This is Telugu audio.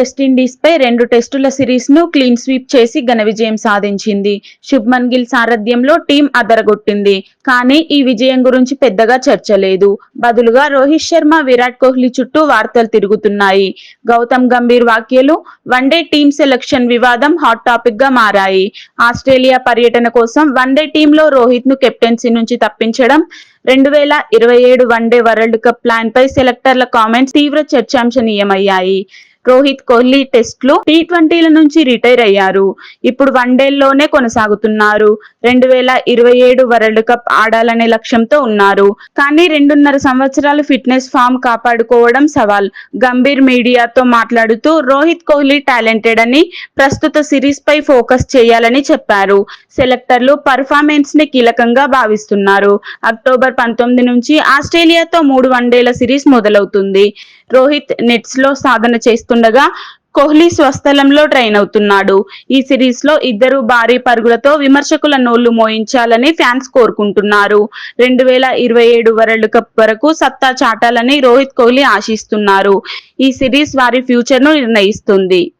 వెస్టిండీస్ పై రెండు టెస్టుల సిరీస్ను క్లీన్ స్వీప్ చేసి ఘన విజయం సాధించింది. శుభ్మన్ గిల్ సారథ్యంలో టీం అదరగొట్టింది. కానీ ఈ విజయం గురించి పెద్దగా చర్చ లేదు. బదులుగా రోహిత్ శర్మ విరాట్ కోహ్లీ చుట్టూ వార్తలు తిరుగుతున్నాయి. గౌతమ్ గంభీర్ వ్యాఖ్యలు వన్డే టీం సెలక్షన్ వివాదం హాట్ టాపిక్గా మారాయి. ఆస్ట్రేలియా పర్యటన కోసం వన్డే టీంలో రోహిత్ను కెప్టెన్సీ నుంచి తప్పించడం రెండు వేల ఇరవై ఏడు one day world cup plan పై సెలెక్టర్ల కామెంట్స్ తీవ్ర చర్చాంశనీయమయ్యాయి. రోహిత్ కోహ్లీ టెస్ట్లు టీ ట్వంటీల నుంచి రిటైర్ అయ్యారు. ఇప్పుడు వన్డేల్లోనే కొనసాగుతున్నారు. రెండు వేల ఇరవై ఏడు వరల్డ్ కప్ ఆడాలనే లక్ష్యంతో ఉన్నారు. కానీ రెండున్నర సంవత్సరాలు ఫిట్నెస్ ఫామ్ కాపాడుకోవడం సవాల్. గంభీర్ మీడియాతో మాట్లాడుతూ రోహిత్ కోహ్లీ టాలెంటెడ్ అని ప్రస్తుత సిరీస్ పై ఫోకస్ చేయాలని చెప్పారు. సెలెక్టర్లు పర్ఫార్మెన్స్ని కీలకంగా భావిస్తున్నారు. అక్టోబర్ పంతొమ్మిది నుంచి ఆస్ట్రేలియాతో మూడు వన్డేల సిరీస్ మొదలవుతుంది. రోహిత్ నెట్స్లో సాధన చేస్తుండగా కోహ్లీ స్వస్థలంలో ట్రైన్ అవుతున్నాడు. ఈ సిరీస్లో ఇద్దరు భారీ పరుగులతో విమర్శకుల నోళ్ళు మోయించాలని ఫ్యాన్స్ కోరుకుంటున్నారు. రెండు వేల ఇరవై ఏడు వరల్డ్ కప్ వరకు సత్తా చాటాలని రోహిత్ కోహ్లీ ఆశిస్తున్నారు. ఈ సిరీస్ వారి ఫ్యూచర్ను నిర్ణయిస్తుంది.